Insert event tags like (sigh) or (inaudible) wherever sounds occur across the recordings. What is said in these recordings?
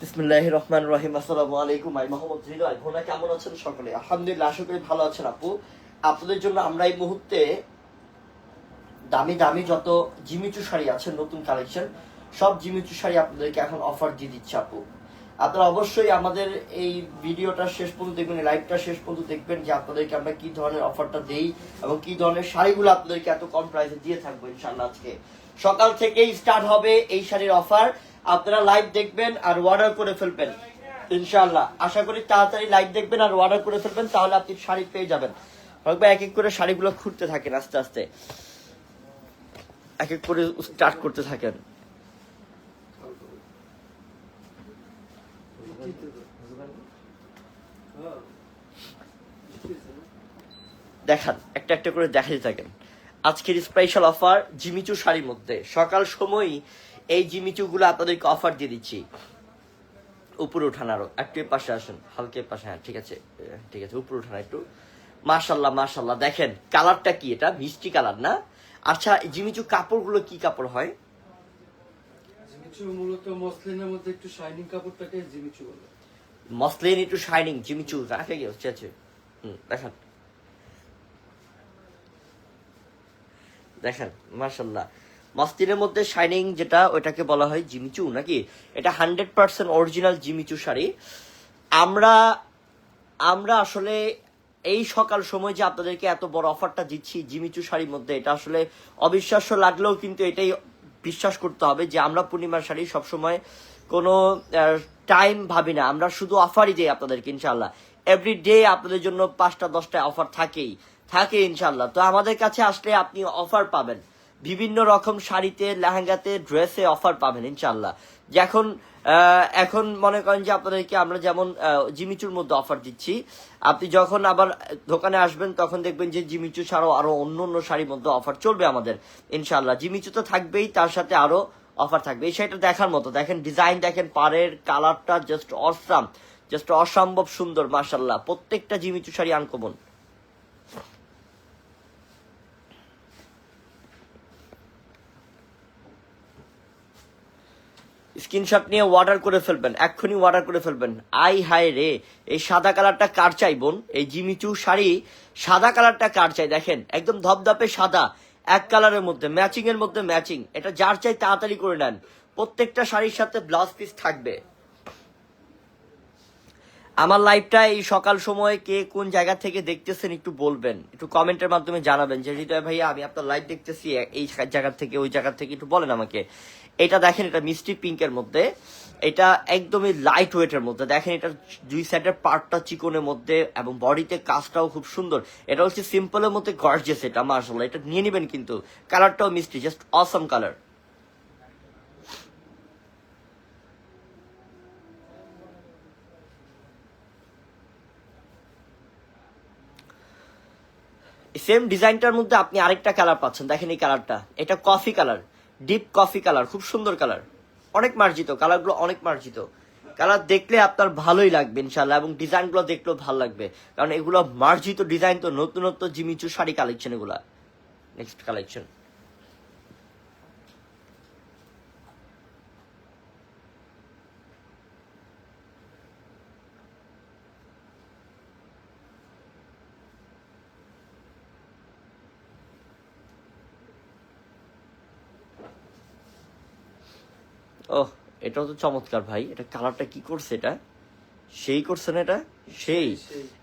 বিসমিল্লাহ রহমান রহিম। আসসালামু আলাইকুম, আমি মোহাম্মদ হৃদয়। ভোনা কেমন আছেন সকলে? আলহামদুলিল্লাহ, আশা করি ভালো আছেন আপু। আপনাদের জন্য আমরা এই মুহূর্তে দামি দামি যত জিমিচু শাড়ি আছে, নতুন কালেকশন সব জিমিচু শাড়ি আপনাদেরকে এখন অফার দিয়ে দিচ্ছে আপু। আপনারা অবশ্যই আমাদের এই ভিডিওটা শেষ পর্যন্ত দেখবেন লাইভটা শেষ পর্যন্ত দেখবেন যে আপনাদেরকে আমরা কি ধরনের অফারটা দেই এবং কি ধরনের শাড়িগুলো আপনাদেরকে এত কম প্রাইসে দিয়ে থাকব ইনশাল্লাহ আজকে। সকাল থেকেই স্টার্ট হবে এই শাড়ির অফার আপনারা লাইভ দেখবেন আর অর্ডার করে ফেলবেন ইনশাল্লাহ আশা করি তাড়াতাড়ি লাইভ দেখবেন আর অর্ডার করে ফেলবেন, তাহলে আপনি শাড়ি পেয়ে যাবেন। হয়তো এক এক করে শাড়িগুলো খুঁড়তে থাকেন আস্তে আস্তে। এক এক করে স্টার্ট করতে থাকেন। দেখান একটা একটা করে দেখাতে থাকেন। আজকের স্পেশাল অফার জিমিচু শাড়ির মধ্যে। সকাল সময়ই এই জিমিচু গুলো আপনাদেরকে অফার দিয়ে দিচ্ছি। উপরে উঠান আরও একটু পাশে আসুন হালকা পাশে হ্যাঁ ঠিক আছে ঠিক আছে উপরে উঠান একটু। মাশাল্লাহ মাশাল্লাহ দেখেন কালারটা কি এটা? মিষ্টি কালার না? আচ্ছা জিমিচু কাপড়গুলো কি কাপড় হয়? জিমিচু মূলত মসলিনের মধ্যে একটু শাইনিং কাপড়টাকে জিমিচু বলে। মসলিন একটু শাইনিং জিমিচু রাখে গিয়ে হচ্ছে আছে হুম দেখান। দেখেন মার্শাল্লাহ মস্তিনের মধ্যে শাইনিং যেটা ওটাকে বলা হয় জিমিচু নাকি? এটা hundred percent original Jimmy Choo sari. আমরা আমরা আসলে এই সকাল সময় যে আপনাদেরকে এত বড় অফারটা দিচ্ছি জিমিচু শাড়ির মধ্যে, এটা আসলে অবিশ্বাস্য লাগলেও কিন্তু এটাই বিশ্বাস করতে হবে যে আমরা পূর্ণিমার শাড়ি সবসময় কোনো টাইম ভাবি না। আমরা শুধু অফারই দিই আপনাদেরকে ইনশাল্লাহ এভরি ডে আপনাদের জন্য পাঁচটা দশটা অফার থাকেই। থাকে ইনশাল্লাহ তো আমাদের কাছে আসলে আপনি অফার পাবেন। বিভিন্ন রকম শাড়িতে, লেহেঙ্গাতে, ড্রেসে অফার পাবেন ইনশাল্লাহ এখন এখন মনে করেন যে আপনাদেরকে আমরা যেমন জিমিচুর মধ্যে অফার দিচ্ছি, আপনি যখন আবার দোকানে আসবেন তখন দেখবেন যে জিমিচু ছাড়াও আরও অন্য অন্য শাড়ির মধ্যে অফার চলবে আমাদের ইনশাল্লাহ জিমিচু তো থাকবেই, তার সাথে আরও অফার থাকবে। এই শাড়িটা দেখার মতো, দেখেন ডিজাইন, দেখেন পাড়ের কালারটা জাস্ট অসাম জাস্ট অসম্ভব সুন্দর মার্শাল্লাহ প্রত্যেকটা Jimmy Choo sari uncommon. Screenshot নিয়ে অর্ডার করে ফেলবেন, এক্ষুনি অর্ডার করে ফেলবেন। আই হায় রে, এই সাদা কালারটা কার চাই বোন? এই জিমিচু শাড়ি সাদা কালারটা কার চাই? দেখেন, একদম ধপধপে সাদা, এক কালারের মধ্যে ম্যাচিং এর মধ্যে ম্যাচিং এটা যার চাই তাড়াতাড়ি করে নেন। প্রত্যেকটা শাড়ির সাথে ব্লাউজ পিস থাকবে। আমার লাইভটা এই সকাল সময় কে কোন জায়গা থেকে দেখতেছেন একটু বলবেন। একটু কমেন্টের মাধ্যমে জানাবেন যে, হৃদয় ভাইয়া, আমি আপনার লাইভ দেখতেছি, এই জায়গা থেকে, ওই জায়গা থেকে একটু বলেন আমাকে। এটা দেখেন, এটা মিষ্টি পিঙ্কের মধ্যে। এটা একদমই লাইট ওয়েটের মধ্যে। দেখেন এটা দুই সাইডের পার্টটা চিকনের মধ্যে এবং বডিতে কাজটাও খুব সুন্দর। এটা হচ্ছে সিম্পলের মধ্যে গর্জেস এটা মার্শাল এটা নিয়ে নেবেন কিন্তু। কালারটাও মিষ্টি জাস্ট অসম কালার সেম ডিজাইনটার মধ্যে আপনি আরেকটা কালার পাচ্ছেন। দেখেন এই কালারটা এটা coffee colour deep coffee colour খুব সুন্দর কালার অনেক মার্জিত কালারগুলো অনেক মার্জিত। কালার দেখলে আপনার ভালোই লাগবে ইনশাল্লাহ এবং ডিজাইনগুলো দেখলেও ভালো লাগবে। কারণ এগুলো মার্জিত ডিজাইন তো নতুনত্ব নতুন জিমিচু শাড়ি কালেকশন এগুলা। নেক্সট কালেকশন ও এটাও তো চমৎকার ভাই। এটা কালারটা কি করছে এটা? সেই করছে না এটা? সেই।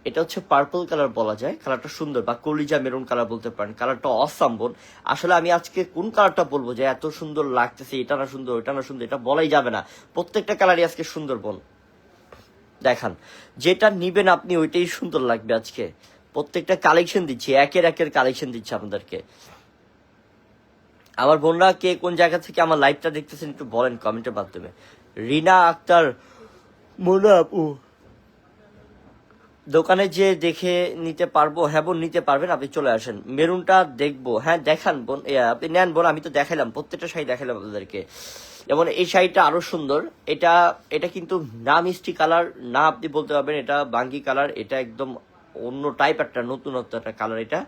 এটা হচ্ছে পার্পল কালার বলা যায়। কালারটা সুন্দর বা কলিজা মেরুন কালার বলতে পারেন। কালারটা অসাম বোন। আসলে আমি আজকে কোন কালারটা বলব যে এত সুন্দর লাগতেছে, এটা না সুন্দর এটা না সুন্দর, এটা বলাই যাবে না। প্রত্যেকটা কালারই আজকে সুন্দর বোন। দেখান। যেটা নিবেন আপনি, ওইটাই সুন্দর লাগবে আজকে। প্রত্যেকটা কালেকশন দিচ্ছি, একের একের কালেকশন দিচ্ছি আপনাদেরকে। আমার বোনরা কে কোন জায়গা থেকে আমার লাইভটা দেখতেছেন একটু বলেন কমেন্টের মাধ্যমে। রিনা আক্তার মোনা আপু দোকানে যে দেখে নিতে পারব হ্যাঁ বোন নিতে পারবেন আপনি চলে আসেন। মেরুনটা দেখব। হ্যাঁ দেখান বোন আপনি নেন বোন আমি তো দেখাইলাম প্রত্যেকটা শাড়ি দেখাইলাম আপনাদেরকে। যেমন এই শাড়িটা আরও সুন্দর। এটা এটা কিন্তু না মিষ্টি কালার না আপনি বলতে পারবেন এটা বাঙ্গি কালার এটা একদম অন্য টাইপ একটা নতুনত্ব একটা কালার এটা।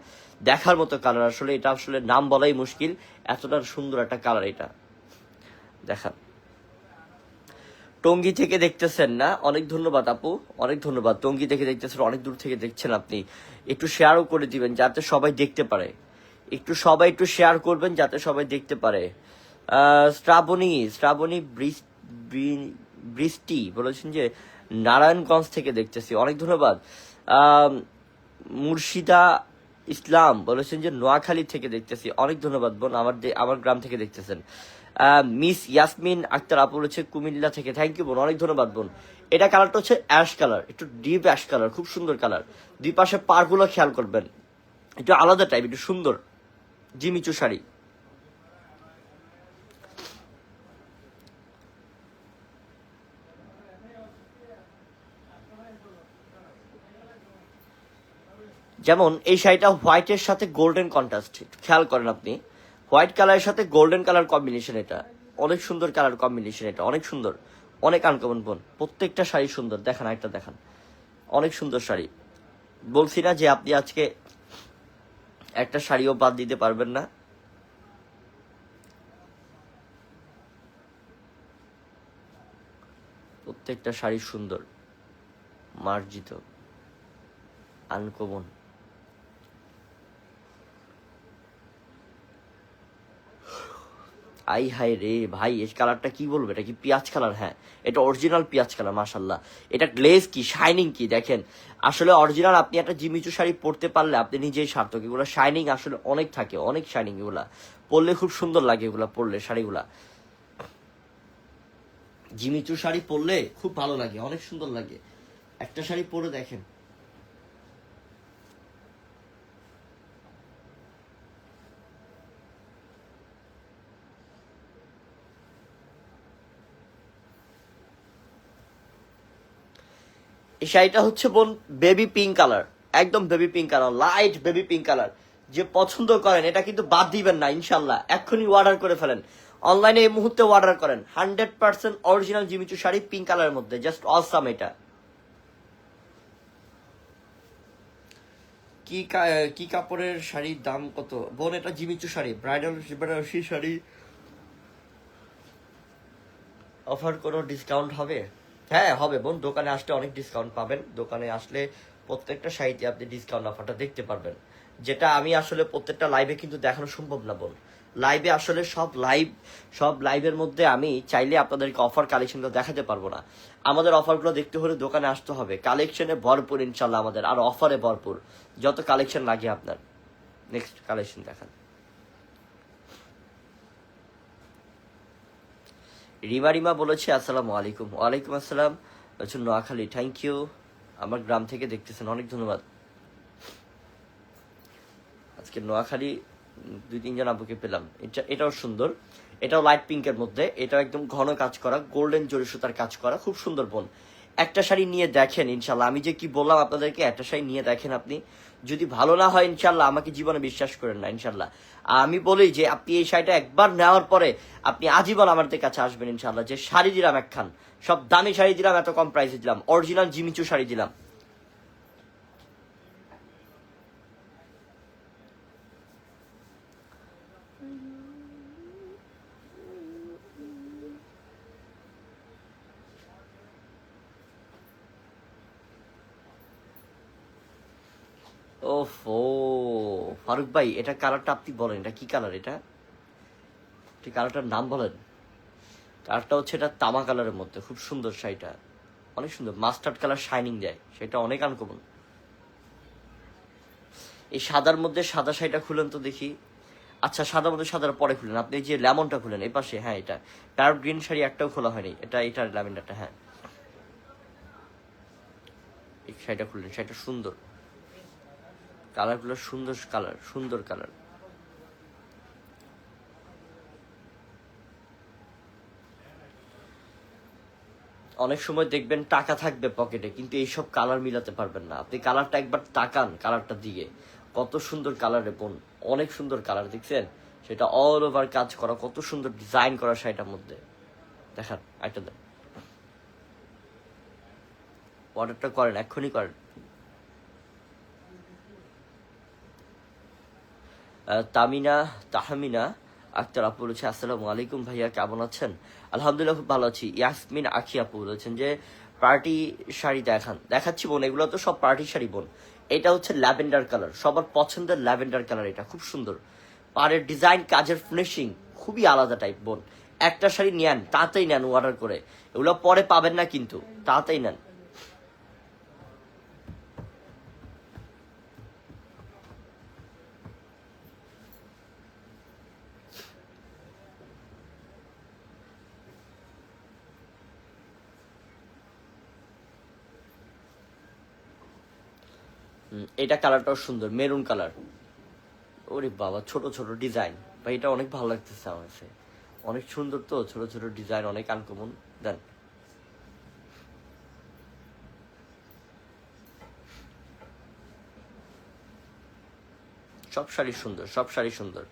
দেখার মতো কালার আসলে এটা আসলে নাম বলাই মুশকিল, এতটা সুন্দর একটা কালার এটা। দেখান। টঙ্গি থেকে দেখতেছেন না? অনেক ধন্যবাদ আপু, অনেক ধন্যবাদ। টঙ্গি থেকে দেখতেছেন, অনেক দূর থেকে দেখছেন আপনি। একটু শেয়ারও করে দিবেন, যাতে সবাই দেখতে পারে। একটু সবাই একটু শেয়ার করবেন, যাতে সবাই দেখতে পারে। শ্রাবণী শ্রাবণী বৃষ্টি, বলেছেন যে নারায়ণগঞ্জ থেকে দেখতেছি। অনেক ধন্যবাদ। মুর্শিদা ইসলাম বলেছেন যে নোয়াখালী থেকে দেখতেছি। অনেক ধন্যবাদ বোন, আমার আমার গ্রাম থেকে দেখতেছেন। মিস ইয়াসমিন আক্তার আপু বলেছে কুমিল্লা থেকে। থ্যাংক ইউ বোন, অনেক ধন্যবাদ বোন। এটা কালারটা হচ্ছে অ্যাশ কালার, একটু ডিপ অ্যাশ কালার, খুব সুন্দর কালার। দুই পাশে পারগুলো খেয়াল করবেন। একটু আলাদা টাইপ একটু সুন্দর, জিমিচু শাড়ি। যেমন, এই শাড়িটা হোয়াইটের সাথে গোল্ডেন কন্ট্রাস্ট খেয়াল করেন আপনি। হোয়াইট কালারের সাথে গোল্ডেন কালার কম্বিনেশন এটা। অনেক সুন্দর কালার কম্বিনেশন এটা, অনেক সুন্দর। অনেক আনকমন বোন প্রত্যেকটা শাড়ি সুন্দর। দেখান একটা দেখান। অনেক সুন্দর শাড়ি। বলছি না যে আপনি আজকে একটা শাড়িও বাদ দিতে পারবেন না। প্রত্যেকটা শাড়ি সুন্দর, মার্জিত আনকমন আই হাই রে ভাই, এই কালারটা কি বলব? এটা কি পেঁয়াজ কালার? হ্যাঁ এটা অরিজিনাল পেঁয়াজ কালার মাশাল্লাহ এটা গ্লেজ কি? শাইনিং কি? দেখেন, আসলে অরিজিনাল আপনি একটা জিমিচু শাড়ি পরতে পারলে আপনি নিজেই সার্থক। এগুলো শাইনিং আসলে অনেক থাকে, অনেক শাইনিং এগুলা। পরলে খুব সুন্দর লাগে এগুলা, পরলে শাড়িগুলা। জিমিচু শাড়ি পরলে খুব ভালো লাগে, অনেক সুন্দর লাগে। একটা শাড়ি পরে দেখেন এই শাড়িটা হচ্ছে বোন বেবি পিঙ্ক কালার একদম baby pink colour light baby pink colour যে পছন্দ করেন এটা কিন্তু বাদ দিবেন না ইনশাল্লাহ এক্ষুনি অর্ডার করে ফেলেন। অনলাইনে এই মুহূর্তে অর্ডার করেন। Hundred percent original Jimmy Choo sari pink কালারের মধ্যে জাস্ট অসাম এটা। কি কা- কাপড়ের শাড়ির দাম কত? বোন এটা Jimmy Choo sari bridal Banarasi sari. Offer কোনো ডিসকাউন্ট হবে? হ্যাঁ হবে বোন। দোকানে আসলে অনেক ডিসকাউন্ট পাবেন। দোকানে আসলে প্রত্যেকটা শাড়িতে আপনি ডিসকাউন্ট অফারটা দেখতে পারবেন। যেটা আমি আসলে প্রত্যেকটা লাইভে কিন্তু দেখানো সম্ভব না বোন। লাইভে আসলে সব লাইভ সব লাইভের মধ্যে আমি চাইলে আপনাদেরকে অফার কালেকশনগুলো দেখাতে পারব না। আমাদের অফারগুলো দেখতে হলে দোকানে আসতে হবে। কালেকশনে ভরপুর ইনশাল্লাহ আমাদের। আর অফারে ভরপুর। যত কালেকশন লাগে আপনার। নেক্সট কালেকশন দেখান। রিমা রিমা বলেছে, আসসালামু আলাইকুম। ওয়ালাইকুম আসসালাম। বলছেন নোয়াখালী থ্যাংক ইউ আমার গ্রাম থেকে দেখতেছেন, অনেক ধন্যবাদ। আজকে নোয়াখালী, দুই তিনজন আবুকে পেলাম। এটা, এটাও সুন্দর। এটাও লাইট পিঙ্কের মধ্যে। এটাও একদম ঘন কাজ করা গোল্ডেন জরি সুতার কাজ করা, খুব সুন্দর বোন। একটা শাড়ি নিয়ে দেখেন ইনশাল্লাহ আমি যে কি বললাম আপনাদেরকে, একটা শাড়ি নিয়ে দেখেন আপনি। যদি ভালো না হয় ইনশাল্লাহ আমাকে জীবনে বিশ্বাস করেন না ইনশাল্লাহ আমি বলি যে, আপনি এই শাড়িটা একবার নেওয়ার পরে আপনি আজীবন আমাদের কাছে আসবেন ইনশাল্লাহ যে শাড়ি দিলাম একখান, সব দামি শাড়ি দিলাম, এত কম প্রাইসে দিলাম। অরিজিনাল জিমিচু শাড়ি দিলাম। ওফ, ফারুক ভাই, এটা কালারটা আপনি বলেন, এটা কি কালার এটা? ঠিক কালারটার নাম বলেন। আরেকটা হচ্ছে এটা তামা কালারের মধ্যে, খুব সুন্দর শাড়িটা। অনেক সুন্দর মাস্টার্ড কালার শাইনিং দেয় সেটা অনেক আনকমন এই সাদার মধ্যে সাদা শাড়িটা খুলেন তো দেখি। আচ্ছা সাদার মধ্যে সাদার পরে খুলেন, আপনি যে লেমনটা খুলেন, এই পাশে হ্যাঁ এটা। ডার্ক গ্রিন শাড়ি একটাও খোলা হয়নি, এটা এটা ল্যাভেন্ডারটা হ্যাঁ। এই শাড়িটা খুললেন, শাড়িটা সুন্দর। কালারগুলো সুন্দর কালার সুন্দর কালার। অনেক সময় দেখবেন টাকা থাকবে পকেটে, কিন্তু এইসব কালার মিলাতে পারবেন না। আপনি কালারটা একবার তাকান, কালারটা দিয়ে। কত সুন্দর কালারে বোন, অনেক সুন্দর কালার, দেখছেন? সেটা অল ওভার কাজ করা, কত সুন্দর ডিজাইন করা শাড়িটার মধ্যে। দেখান, একটা দেন অর্ডারটা করেন, এক্ষুনি করেন। তামিনা, তাহমিনা, আক্তার আপু বলেছে, আসসালামু আলাইকুম ভাইয়া, কেমন আছেন? আলহামদুলিল্লাহ, খুব ভালো আছি। ইয়াসমিন আখি আপু বলেছেন যে, পার্টি শাড়ি দেখান। দেখাচ্ছি বোন, এগুলো তো সব পার্টি শাড়ি বোন। এটা হচ্ছে ল্যাভেন্ডার কালার। সবার পছন্দের ল্যাভেন্ডার কালার এটা, খুব সুন্দর। পাড়ের ডিজাইন, কাজের ফিনিশিং খুবই আলাদা টাইপ বোন। একটা শাড়ি নেন, তাতেই নেন অর্ডার করে। এগুলো পরে পাবেন না কিন্তু, তাতেই নেন হুম, এটা কালারটাও সুন্দর, মেরুন কালার। ওরে বাবা, ছোট ছোট ডিজাইন। ভাই, এটা অনেক ভালো লাগতেছে আমার অনেক সুন্দর তো, ছোট ছোট ডিজাইন, অনেক আনকমন দেন। সব শাড়ি সুন্দর সব শাড়ি সুন্দর।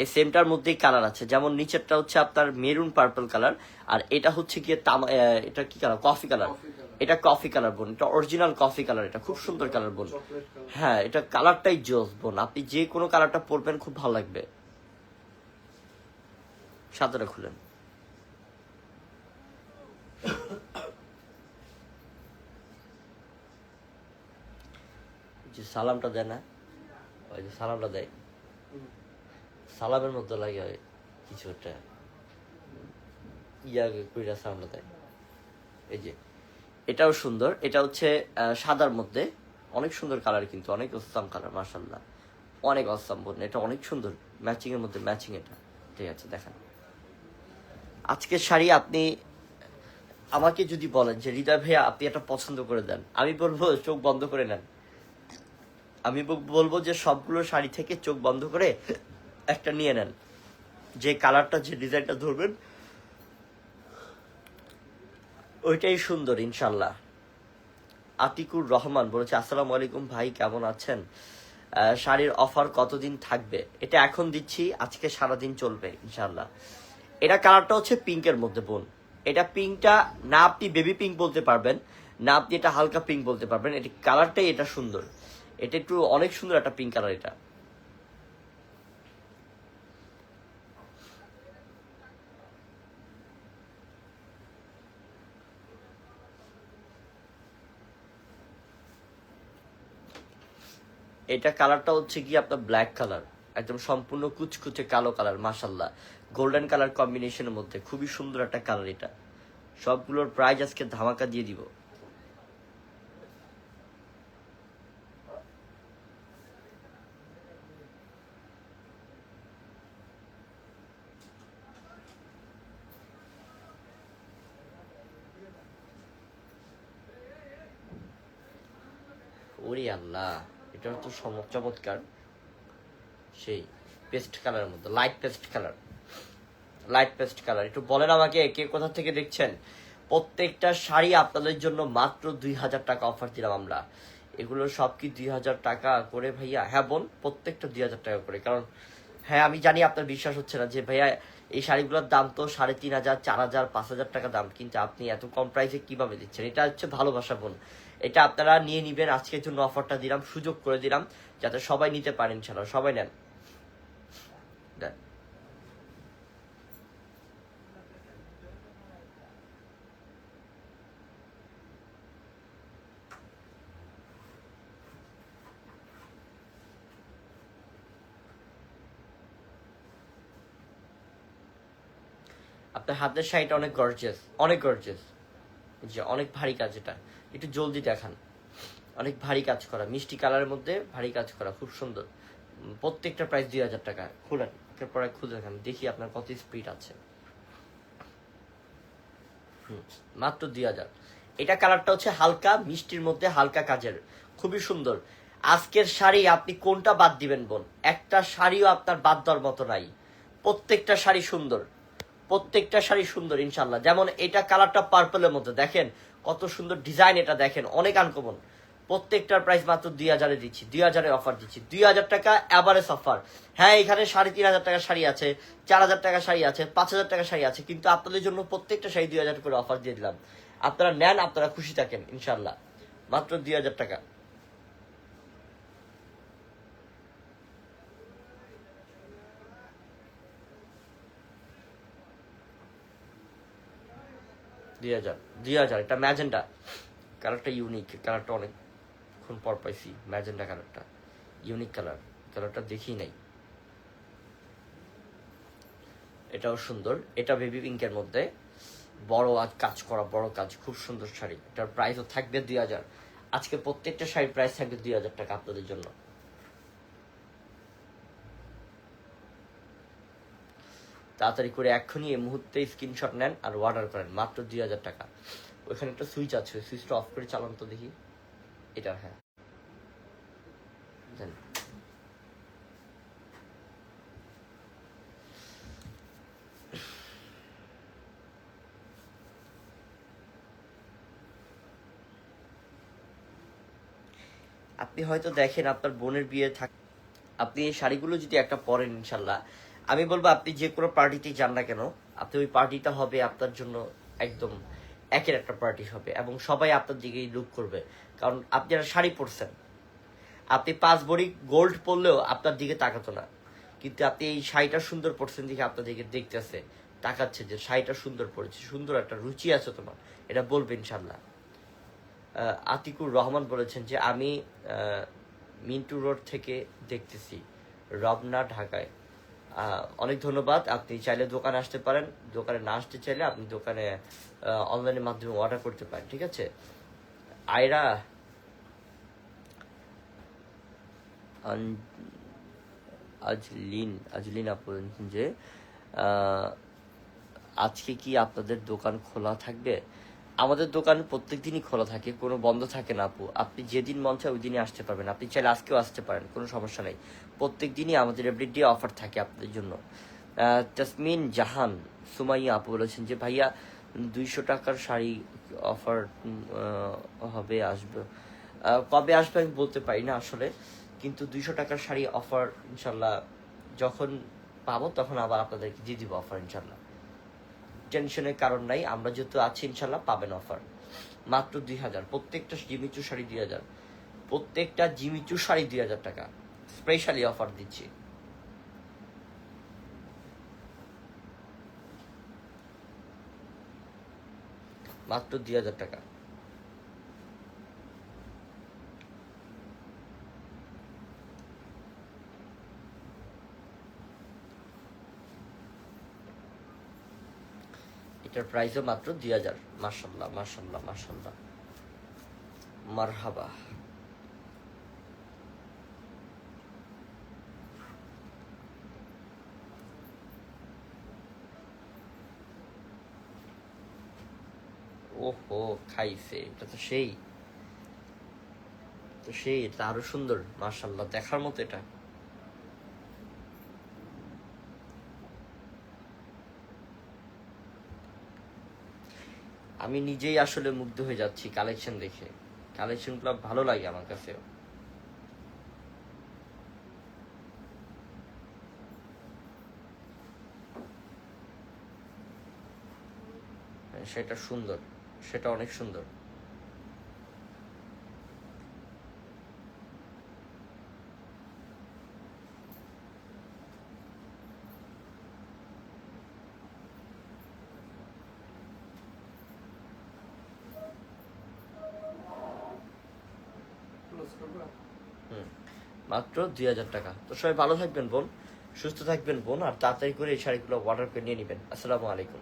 এই সেমটার মধ্যেই কালার আছে। যেমন নিচেরটা হচ্ছে আপনার মেরুন পার্পল কালার আর এটা হচ্ছে গিয়ে তামা এটা কি কালার? Coffee colour. এটা কফি কালার বোন এটা অরিজিনাল কফি কালার এটা খুব সুন্দর কালার বোন। হ্যাঁ এটা কালারটাই জোস বোন। আপনি যে কোনো কালারটা পরবেন খুব ভালো লাগবে। সাদাটা খুলেন। (coughs) সালামটা দেয় না। ওই যে সালামটা দেয়। সালামের মতো লাগে কিছু একটা। ইয়া কইরা সালামটা দেয়। এই যে, এটাও সুন্দর। এটা হচ্ছে সাদার মধ্যে। অনেক সুন্দর কালার কিন্তু, অনেক অসাম কালার মার্শাল্লাহ অনেক অসাম বোন এটা অনেক সুন্দর। ম্যাচিং এর মধ্যে ম্যাচিং এটা। ঠিক আছে, দেখান। আজকের শাড়ি আপনি, আমাকে যদি বলেন যে, হৃদয় ভাইয়া, আপনি এটা পছন্দ করে দেন। আমি বলব, চোখ বন্ধ করে নেন। আমি বলব যে সবগুলো শাড়ি থেকে চোখ বন্ধ করে একটা নিয়ে নেন। যে কালারটা, যে ডিজাইনটা ধরবেন, ওইটাই সুন্দর, ইনশাল্লাহ। আতিকুর রহমান বলেছে, আসসালামু আলাইকুম ভাই, কেমন আছেন? শাড়ির অফার কতদিন থাকবে? এটা এখন দিচ্ছি, আজকে সারাদিন চলবে, ইনশাল্লাহ। এটা কালারটা হচ্ছে পিঙ্কের মধ্যে, বোন। এটা পিঙ্কটা, না আপনি বেবি পিঙ্ক বলতে পারবেন, না আপনি এটা হালকা পিঙ্ক বলতে পারবেন। এটা কালারটাই এটা সুন্দর। এটা একটু অনেক সুন্দর একটা পিঙ্ক কালার এটা। এটা কালারটা হচ্ছে কি আপনার ব্ল্যাক কালার একদম সম্পূর্ণ কুচকুচে কালো কালার মাসাল্লাহ গোল্ডেন কালার কম্বিনেশনের মধ্যে খুবই সুন্দর একটা কালার এটা। সবগুলোর প্রাইস আজকে ধামাকা দিয়ে দিব। ওরে আল্লাহ। এটা সম- চমৎকার। সেই পেস্ট কালারের মধ্যে light paste colour light paste colour একটু বলেন আমাকে, কে কোথা থেকে দেখছেন? প্রত্যেকটা শাড়ি আপনাদের জন্য মাত্র দুই হাজার টাকা অফার দিলাম আমরা। এগুলো সব কি দুই হাজার টাকা করে ভাইয়া? হ্যাঁ বোন, প্রত্যেকটা দুই হাজার টাকা করে। কারণ হ্যাঁ আমি জানি আপনার বিশ্বাস হচ্ছে না যে ভাইয়া, এই শাড়িগুলোর দাম তো সাড়ে তিন হাজার, চার হাজার, পাঁচ হাজার টাকা দাম। কিন্তু আপনি এত কম প্রাইসে কীভাবে দিচ্ছেন? এটা হচ্ছে ভালোবাসা বোন। এটা আপনারা নিয়ে নিবেন। আজকের জন্য অফারটা দিলাম, সুযোগ করে দিলাম, যাতে সবাই নিতে পারেন ইনশাল্লাহ সবাই নেন। আপনার হাতের শাড়িটা অনেক গর্জিয়াস অনেক গর্জিয়াস যে অনেক ভারী কাজ এটা। একটু জলদি দেখান। অনেক ভারী কাজ করা। মিষ্টি কালারের মধ্যে ভারী কাজ করা। খুব সুন্দর। প্রত্যেকটা প্রাইস দুই হাজার টাকা। খুলেন। এরপরে খুলে দেখান। দেখি আপনার কত স্পিড আছে। মাত্র দুই হাজার। এটা কালারটা হচ্ছে হালকা, মিষ্টির মধ্যে হালকা কাজের। খুবই সুন্দর। আজকের শাড়ি আপনি কোনটা বাদ দিবেন বোন? একটা শাড়িও আপনার বাদ দেওয়ার মতো নাই। প্রত্যেকটা শাড়ি সুন্দর। প্রত্যেকটা শাড়ি সুন্দর ইনশাল্লাহ যেমন এটা কালারটা পার্পলের মধ্যে, দেখেন? কত সুন্দর ডিজাইন এটা, দেখেন? অনেক আনকমন প্রত্যেকটার প্রাইস মাত্র দুই হাজারে দিচ্ছি, দুই হাজারে অফার দিচ্ছি। দুই হাজার টাকা অ্যাভারেজ অফার হ্যাঁ এখানে সাড়ে তিন হাজার টাকা শাড়ি আছে, চার হাজার টাকা শাড়ি আছে, পাঁচ হাজার টাকা শাড়ি আছে, কিন্তু আপনাদের জন্য প্রত্যেকটা শাড়ি দুই হাজার করে অফার দিয়ে দিলাম। আপনারা নেন, আপনারা খুশি থাকেন ইনশাল্লাহ মাত্র দুই হাজার টাকা। দুই হাজার দুই হাজার এটা ম্যাজেন্টা। কালারটা ইউনিক কালারটা অনেকক্ষণ পর পাইছি, ম্যাজেন্টা কালারটা ইউনিক কালার কালারটা দেখি নাই। এটাও সুন্দর। এটা বেবি পিঙ্কের মধ্যে। বড় আজ কাজ করা, বড় কাজ, খুব সুন্দর শাড়ি। এটার প্রাইসও থাকবে দুই হাজার। আজকে প্রত্যেকটা শাড়ির প্রাইস থাকবে দুই হাজার টাকা আপনাদের জন্য। তাড়াতাড়ি করে এক্ষুনি এই মুহূর্তে স্ক্রিনশট নেন আর অর্ডার করেন, মাত্র দুই হাজার টাকা। ওইখানে একটা সুইচ আছে সুইচটা অফ করে চালান তো দেখি। এটা হ্যাঁ। আপনি হয়তো দেখেন আপনার বোনের বিয়ে থাক আপনি এই শাড়িগুলো যদি একটা পরেন, ইনশাল্লাহ আমি বলব, আপনি যে কোনো পার্টিতেই যান না কেন, আপনি ওই পার্টিটা হবে আপনার জন্য একদম একের একটা পার্টি হবে এবং সবাই আপনার দিকেই লুক করবে। কারণ আপনি একটা শাড়ি পরছেন, আপনি পাঁচ বড়ি গোল্ড পরলেও আপনার দিকে তাকাতো না। কিন্তু আপনি এই শাড়িটা সুন্দর পরছেন দেখে আপনার দিকে দেখতেছে তাকাচ্ছে যে শাড়িটা সুন্দর পড়েছে সুন্দর একটা রুচি আছে তোমার। এটা বলবে ইনশাল্লাহ আতিকুর রহমান বলেছেন যে, আমি মিন্টু রোড থেকে দেখতেছি রবনা ঢাকায়। অনেক ধন্যবাদ। আপনি চাইলে দোকানে আসতে পারেন। দোকানে না আসতে চাইলে আপনি দোকানে অনলাইনের মাধ্যমে অর্ডার করতে পারেন, ঠিক আছে? আয়রা আজলিন আজলিন আপু যে আজকে কি আপনাদের দোকান খোলা থাকবে? আমাদের দোকান প্রত্যেক দিনই খোলা থাকে, কোনো বন্ধ থাকে না আপু। আপনি যেদিন মন চায় ওই দিনই আসতে পারবেন। আপনি চাইলে আজকেও আসতে পারেন, কোনো সমস্যা নেই। প্রত্যেক দিনই আমাদের এভরিডে অফার থাকে আপনাদের জন্য। তাসমিন জাহান সুমাইয়া আপু বলেছেন যে, ভাইয়া, দুইশো টাকার শাড়ি অফার হবে, আসবে। কবে আসবে আমি বলতে পারি না আসলে, কিন্তু দুইশো টাকার শাড়ি অফার ইনশাল্লাহ যখন পাবো তখন আবার আপনাদেরকে দিয়ে দিব অফার ইনশাল্লাহ। টেনশনের কারণ নাই, আমরা যেহেতু আছি ইনশাল্লাহ পাবেন অফার মাত্র দুই হাজার, প্রত্যেকটা জিমিচু শাড়ি দুই হাজার। প্রত্যেকটা জিমিচু শাড়ি দুই হাজার টাকা। স্পেশালি অফার দিচ্ছি। মাত্র দুই হাজার টাকা। এটার প্রাইসও মাত্র দুই হাজার। মার্শাল্লাহ মার্শাল্লাহ মার্শাল্লাহ মারহাবা। ওহো খাইছে এটা তো সেই। তো সেই, এটা আরও সুন্দর মার্শাল্লাহ দেখার মতো এটা। আমি নিজেই আসলে মুগ্ধ হয়ে যাচ্ছি কালেকশন দেখে। কালেকশন কালেকশনগুলো ভালো লাগে আমার কাছে সেটা সুন্দর। সেটা অনেক সুন্দর। মাত্র দুই হাজার টাকা। তো সবাই ভালো থাকবেন বোন। সুস্থ থাকবেন বোন। আর তাড়াতাড়ি করে এই শাড়িগুলো অর্ডার করে নিয়ে নেবেন। আসসালামু আলাইকুম।